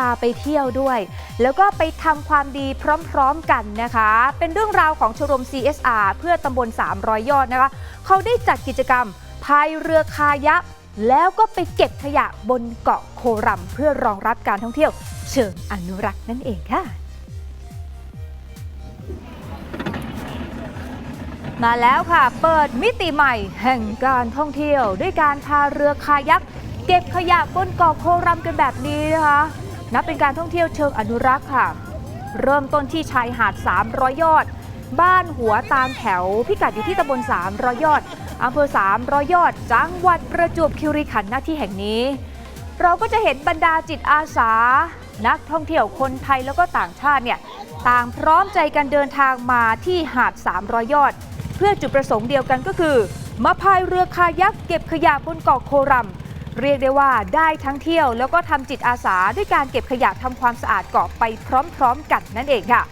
าไปเที่ยวด้วย แล้วก็ไปทำความดีพร้อมๆกันนะคะ เป็นเรื่องราวของชมรม CSR เพื่อตำบล 300 ยอดนะคะ เขาได้จัดกิจกรรมพายเรือคายักแล้วก็ไปเก็บขยะบนเกาะโครัม เพื่อรองรับการท่องเที่ยว เชิงอนุรักษ์นั่นเองค่ะ มาแล้วค่ะ เปิดมิติใหม่แห่งการท่องเที่ยว ด้วยการพาเรือคายักเก็บขยะบนเกาะโครัมกันแบบนี้นะคะ นับเป็นการท่องเที่ยวเชิงอนุรักษ์ค่ะ เริ่มต้นที่ชายหาด 300 ยอด บ้านหัวตามแถว พิกัดอยู่ที่ตำบล300ยอดอำเภอ300ยอด จังหวัดประจวบคีรีขันธ์หน้าที่แห่งนี้ เราก็จะเห็นบรรดาจิตอาสา นักท่องเที่ยวคนไทยแล้วก็ต่างชาติเนี่ยต่างพร้อมใจกันเดินทางมาที่หาด 300 ยอด เพื่อจุดประสงค์เดียวกันก็คือ มาพายเรือคายักเก็บขยะบนเกาะโครัม เรียกได้ว่าได้ทั้งเที่ยวแล้วก็ทำจิตอาสาด้วยการเก็บขยะทำความสะอาดเกาะไปพร้อมๆ กันนั่นเองค่ะ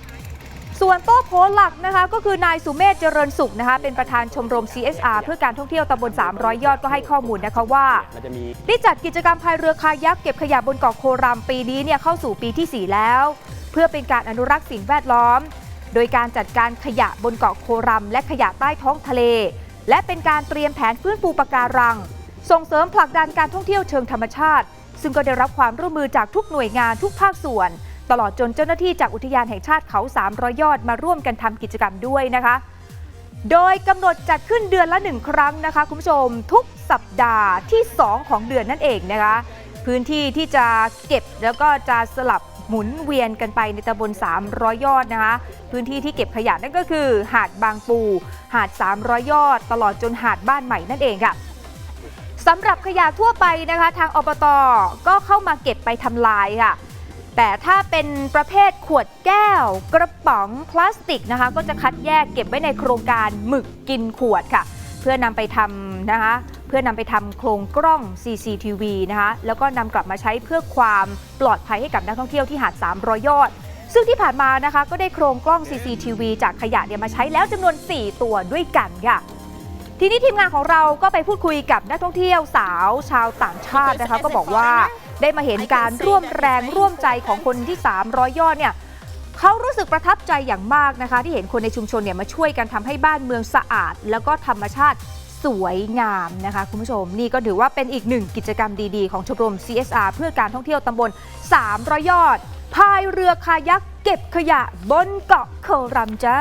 ส่วนโต้โพหลักนะคะ ก็คือนายสุเมธเจริญสุขนะคะ เป็นประธานชมรม CSR เพื่อการท่องเที่ยวตำบล 300 ยอดก็ให้ข้อมูลนะคะว่าได้จัดกิจกรรมพายเรือคายักเก็บขยะบนเกาะโครัมปีนี้เนี่ยเข้าสู่ปีที่ 4 แล้ว เพื่อเป็นการอนุรักษ์สิ่งแวดล้อม โดยการจัดการขยะบนเกาะโครัมและขยะใต้ท้องทะเล และเป็นการเตรียมแผนฟื้นฟูปะการัง ส่งเสริมผลักดันการท่องเที่ยวเชิงธรรมชาติ ซึ่งก็ได้รับความร่วมมือจากทุกหน่วยงานทุกภาคส่วน ตลอดจนเจ้าหน้าที่จากอุทยานแห่งชาติเขา300ยอดมาร่วมกันทำกิจกรรมด้วยนะคะ โดยกำหนดจัดขึ้นเดือนละหนึ่งครั้งนะคะคุณผู้ชม ทุกสัปดาห์ที่ 2 ของเดือนนั่นเองนะคะ พื้นที่ที่จะเก็บแล้วก็จะสลับหมุนเวียนกันไปในตำบล 300 ยอดนะคะ พื้นที่ที่เก็บขยะนั่นก็คือ หาดบางปู หาด 300 ยอด ตลอดจนหาดบ้านใหม่นั่นเองค่ะ สำหรับขยะทั่วไปนะคะ ทางอบตก็เข้ามาเก็บไปทำลายค่ะ แต่ถ้าเป็นประเภทขวดแก้ว กระป๋องพลาสติกนะคะ ก็จะคัดแยกเก็บไว้ในโครงการหมึกกินขวดค่ะ เพื่อนำไปทำนะคะ เพื่อนำไปทำโครงกล้อง CCTV นะคะ แล้วก็นำกลับมาใช้เพื่อความปลอดภัยให้กับนักท่องเที่ยวที่หาด300ยอด ซึ่งที่ผ่านมานะคะก็ได้โครงกล้อง CCTV จากขยะเนี่ยมาใช้แล้วจำนวน 4 ตัวด้วยกันค่ะ ทีนี้ทีมงานของเราก็ไปพูดคุยกับนักท่องเที่ยวสาวชาวต่างชาตินะคะก็บอกว่าได้มาเห็นการร่วมแรงร่วมใจของคนที่ 300 ยอดเนี่ยเขารู้สึกประทับใจอย่างมากนะคะ ที่เห็นคนในชุมชนเนี่ยมาช่วยกันทำให้บ้านเมืองสะอาด แล้วก็ธรรมชาติสวยงามนะคะคุณผู้ชม นี่ก็ถือว่าเป็นอีกหนึ่งกิจกรรมดีๆ ของชมรม CSR เพื่อการท่องเที่ยวตำบล300ยอดพายเรือคายักเก็บขยะบนเกาะโครัมจ้า